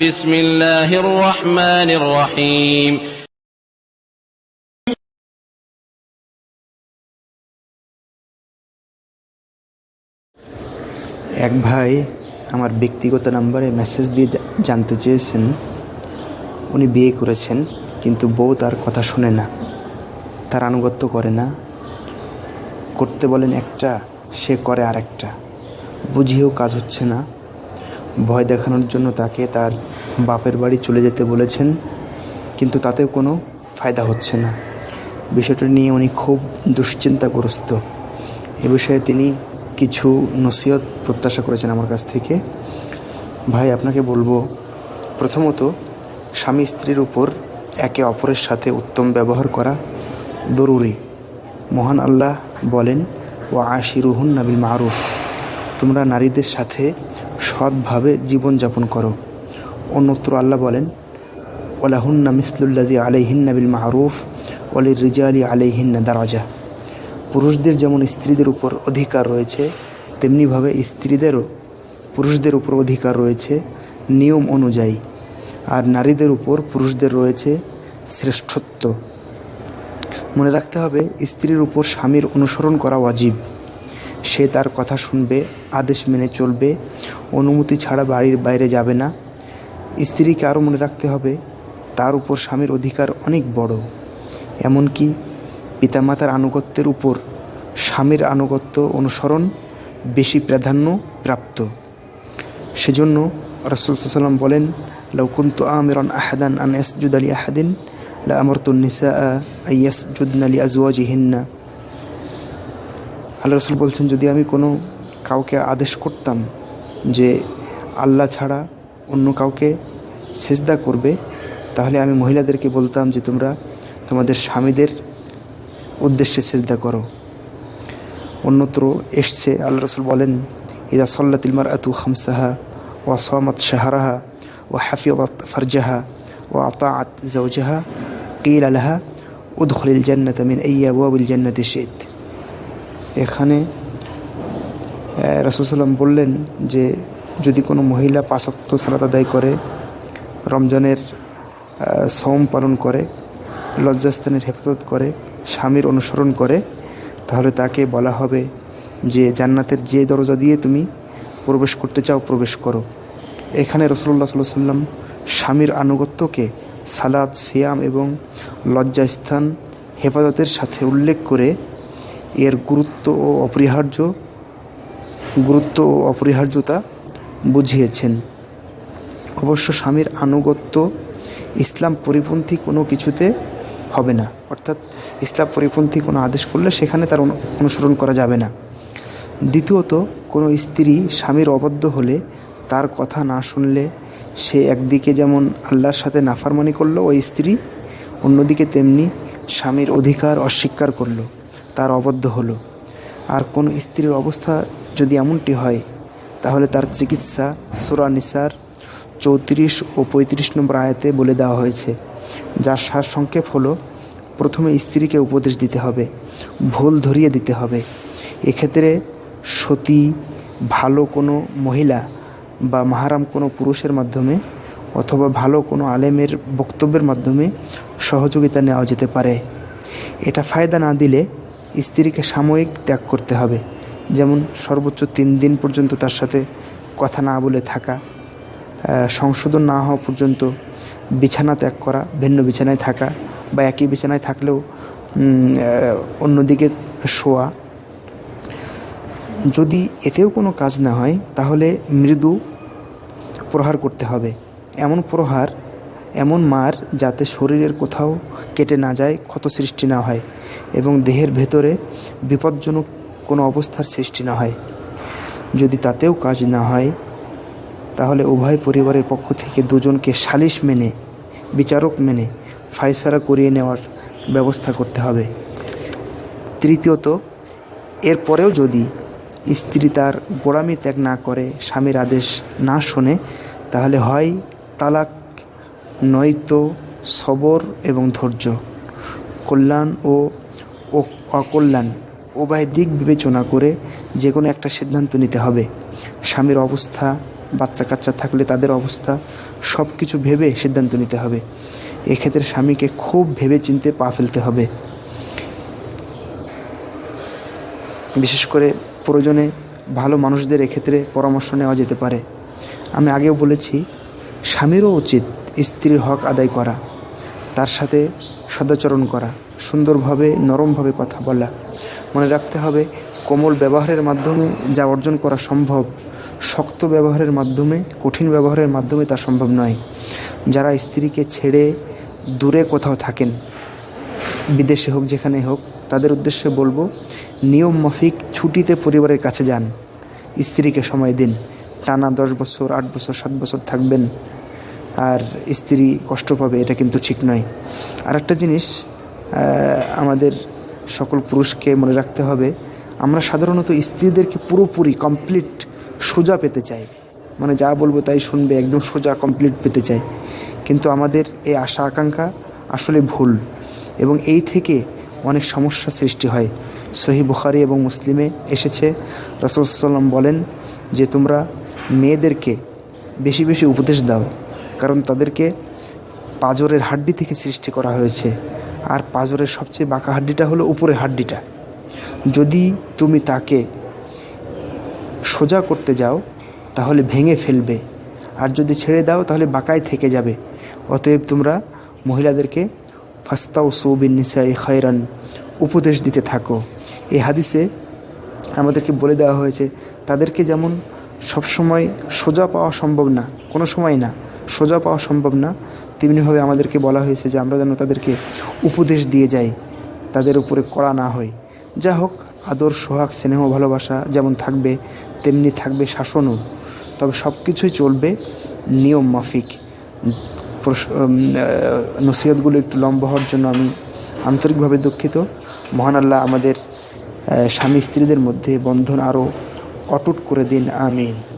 এক ভাই আমার ব্যক্তিগত নাম্বারে মেসেজ দিয়ে জানতে চেয়েছেন। উনি বিয়ে করেছেন, কিন্তু বউ তার কথা শোনে না, তার আনুগত্য করে না। করতে বলেন একটা, সে করে আর একটা বুঝিয়েও কাজ হচ্ছে না। ভয় দেখানোর জন্য তাকে তার বাপের বাড়ি চলে যেতে বলেছেন, কিন্তু তাতেও কোনো ফায়দা হচ্ছে না। বিষয়টা নিয়ে উনি খুব দুশ্চিন্তাগ্রস্ত। এ বিষয়ে তিনি কিছু নসিহত প্রত্যাশা করেছেন আমার কাছ থেকে। ভাই, আপনাকে বলব, প্রথমত, স্বামী স্ত্রীর উপর একে অপরের সাথে উত্তম ব্যবহার করা জরুরি। মহান আল্লাহ বলেন ও আশিরুহুন নাবিল মারুফ। তোমরা নারীদের সাথে সৎভাবে জীবনযাপন করো। অন্যত্র আল্লাহ বলেন, ওলাহুন্না মিসলুল্লাদি আলাইহিন্না বিল মারুফ অলির রিজালি আলাইহিন্না দারাজা। পুরুষদের যেমন স্ত্রীদের উপর অধিকার রয়েছে, তেমনিভাবে স্ত্রীদেরও পুরুষদের উপর অধিকার রয়েছে নিয়ম অনুযায়ী। আর নারীদের উপর পুরুষদের রয়েছে শ্রেষ্ঠত্ব। মনে রাখতে হবে, স্ত্রীর উপর স্বামীর অনুসরণ করা অজীব সে তার কথা শুনবে, আদেশ মেনে চলবে, অনুমতি ছাড়া বাড়ির বাইরে যাবে না। স্ত্রীকে আরও মনে রাখতে হবে, তার উপর স্বামীর অধিকার অনেক বড়। এমনকি পিতামাতার আনুগত্যের উপর স্বামীর আনুগত্য অনুসরণ বেশি প্রাধান্য প্রাপ্ত। সেজন্য রসুল সাল্লাম বলেন লৌকুন্ত আমিরন আহাদান আন ইয়াসজুদ আলী আহাদিন, লা আমরতুন নিসা ইয়াসজুদন আলী আজওয়াজিহিন্না। আল্লাহ রসুল বলছেন, যদি আমি কোনো কাউকে আদেশ করতাম যে আল্লাহ ছাড়া অন্য কাউকে সেজদা করবে, তাহলে আমি মহিলাদেরকে বলতাম যে তোমরা তোমাদের স্বামীদের উদ্দেশ্যে সেজদা করো। অন্যত্র এসছে, আল্লাহ রসুল বলেন, ইদা সল্লাতিল মার আতু খামসাহা ও সমাত শাহরাহা ও হাফিজত ফারজাহা ও আতাআত জৌজাহা কিল আলহা উদখলিল জান্নাত মিন আইয়া ওয়াবিল জান্নাতি শেদ এখানে রসুলাম বললেন যে, যদি কোনো মহিলা পাশাক্ত সালাত আদায় করে, রমজানের সম পালন করে, লজ্জাস্থানের হেফাজত করে, স্বামীর অনুসরণ করে, তাহলে তাকে বলা হবে যে, জান্নাতের যে দরজা দিয়ে তুমি প্রবেশ করতে চাও, প্রবেশ করো। এখানে রসুল্লাহ সাল্লাহ সাল্লাম স্বামীর আনুগত্যকে সালাদ সিয়াম এবং লজ্জাস্থান হেফাজতের সাথে উল্লেখ করে এর গুরুত্ব ও অপরিহার্য, গুরুত্ব ও অপরিহার্যতা বুঝিয়েছেন। অবশ্য স্বামীর আনুগত্য ইসলাম পরিপন্থী কোনো কিছুতে হবে না। অর্থাৎ ইসলাম পরিপন্থী কোনো আদেশ করলে সেখানে তার অনু- অনুসরণ করা যাবে না। দ্বিতীয়ত, কোনো স্ত্রী স্বামীর অবদ্ধ হলে তার কথা না শুনলে সে একদিকে যেমন আল্লাহর সাথে নাফারমানি করল, ওই স্ত্রী অন্যদিকে তেমনি স্বামীর অধিকার অস্বীকার করল। তার অবদ্ধ হলো। আর কোনো স্ত্রীর অবস্থা যদি এমনটি হয়, তাহলে তার চিকিৎসা সুরা নিসার চৌত্রিশ ও পঁয়ত্রিশ নম্বর আয়াতে বলে দেওয়া হয়েছে, যার সার সংক্ষেপ হলো, প্রথমে স্ত্রীকে উপদেশ দিতে হবে, ভুল ধরিয়ে দিতে হবে। এক্ষেত্রে সতী, ভালো কোনো মহিলা বা মাহারাম কোনো পুরুষের মাধ্যমে অথবা ভালো কোনো আলেমের বক্তব্যের মাধ্যমে সহযোগিতা নেওয়া যেতে পারে। এটা ফায়দা না দিলে স্ত্রীকে সাময়িক ত্যাগ করতে হবে। যেমন সর্বোচ্চ তিন দিন পর্যন্ত তার সাথে কথা না বলে থাকা সংশোধন না হওয়া পর্যন্ত বিছানা ত্যাগ করা, ভিন্ন বিছানায় থাকা বা একই বিছানায় থাকলেও অন্যদিকে শোয়া। যদি এতেও কোনো কাজ না হয়, তাহলে মৃদু প্রহার করতে হবে। এমন প্রহার এমন মার যাতে শরীরের কোথাও কেটে না যায়, ক্ষত সৃষ্টি না হয় এবং দেহের ভেতরে বিপজ্জনক কোনো অবস্থার সৃষ্টি না হয়। যদি তাতেও কাজ না হয়, তাহলে উভয় পরিবারের পক্ষ থেকে দুজনকে সালিশ মেনে, বিচারক মেনে ফায়সারা করিয়ে নেওয়ার ব্যবস্থা করতে হবে। তৃতীয়ত, এরপরেও যদি স্ত্রী তার গোড়ামি ত্যাগ না করে, স্বামীর আদেশ না শোনে, তাহলে হয় তালাক নয়তো সবর এবং ধৈর্য। কল্যাণ ও অকল্যাণ উভয় দিক বিবেচনা করে যে কোনো একটা সিদ্ধান্ত নিতে হবে। স্বামীর অবস্থা বাচ্চা কাচ্চা থাকলে তাদের অবস্থা সব কিছু ভেবে সিদ্ধান্ত নিতে হবে। এক্ষেত্রে স্বামীকে খুব ভেবে চিনতে পা ফেলতে হবে। বিশেষ করে প্রয়োজনে ভালো মানুষদের এক্ষেত্রে পরামর্শ নেওয়া যেতে পারে। আমি আগেও বলেছি, স্বামীরও উচিত স্ত্রীর হক আদায় করা, তার সাথে সদাচরণ করা, সুন্দরভাবে, নরমভাবে কথা বলা। মনে রাখতে হবে, কোমল ব্যবহারের মাধ্যমে যা অর্জন করা সম্ভব, শক্ত ব্যবহারের মাধ্যমে, কঠিন ব্যবহারের মাধ্যমে তা সম্ভব নয়। যারা স্ত্রীকে ছেড়ে দূরে কোথাও থাকেন, বিদেশে হোক, যেখানে হোক, তাদের উদ্দেশ্যে বলব, নিয়ম মাফিক ছুটিতে পরিবারের কাছে যান। স্ত্রীকে সময় দিন। টানা দশ বছর, আট বছর, সাত বছর থাকবেন। আর স্ত্রী কষ্ট পাবে, এটা কিন্তু ঠিক নয়। আর একটা জিনিস আমাদের সকল পুরুষকে মনে রাখতে হবে, আমরা সাধারণত স্ত্রীদেরকে পুরোপুরি কমপ্লিট সোজা পেতে চাই। মানে যা বলব তাই শুনবে, একদম সোজা কমপ্লিট পেতে চাই। কিন্তু আমাদের এই আশা আকাঙ্ক্ষা আসলে ভুল এবং এই থেকে অনেক সমস্যা সৃষ্টি হয়। সহি বুখারি এবং মুসলিমে এসেছে রসুলাম বলেন যে তোমরা মেয়েদেরকে বেশি বেশি উপদেশ দাও। কারণ তাদেরকে পাজরের হাড্ডি থেকে সৃষ্টি করা হয়েছে। আর পাজরের সবচেয়ে বাঁকা হাড্ডিটা হলো উপরের হাড্ডিটা। যদি তুমি তাকে সোজা করতে যাও, তাহলে ভেঙে ফেলবে। আর যদি ছেড়ে দাও, তাহলে বাঁকায় থেকে যাবে। অতএব তোমরা মহিলাদেরকে ফাস্তাও সৌবিন নিসাই খয়রান উপদেশ দিতে থাকো। এই হাদিসে আমাদেরকে বলে দেওয়া হয়েছে, তাদেরকে যেমন সবসময় সোজা পাওয়া সম্ভব না, কোনো সময় না। সোজা পাওয়া সম্ভব না। তেমনিভাবে আমাদেরকে বলা হয়েছে যে আমরা যেন তাদেরকে উপদেশ দিয়ে যাই, তাদের উপরে কড়া না হয়। যা হোক, আদর, সোহাগ, স্নেহ, ভালোবাসা যেমন থাকবে, তেমনি থাকবে শাসনও। তবে সব কিছুই চলবে নিয়ম মাফিক। নসিহতগুলো একটু লম্বা হওয়ার জন্য আমি আন্তরিকভাবে দুঃখিত। মহান আল্লাহ আমাদের স্বামী স্ত্রীদের মধ্যে বন্ধন আরও অটুট করে দিন। আমিন।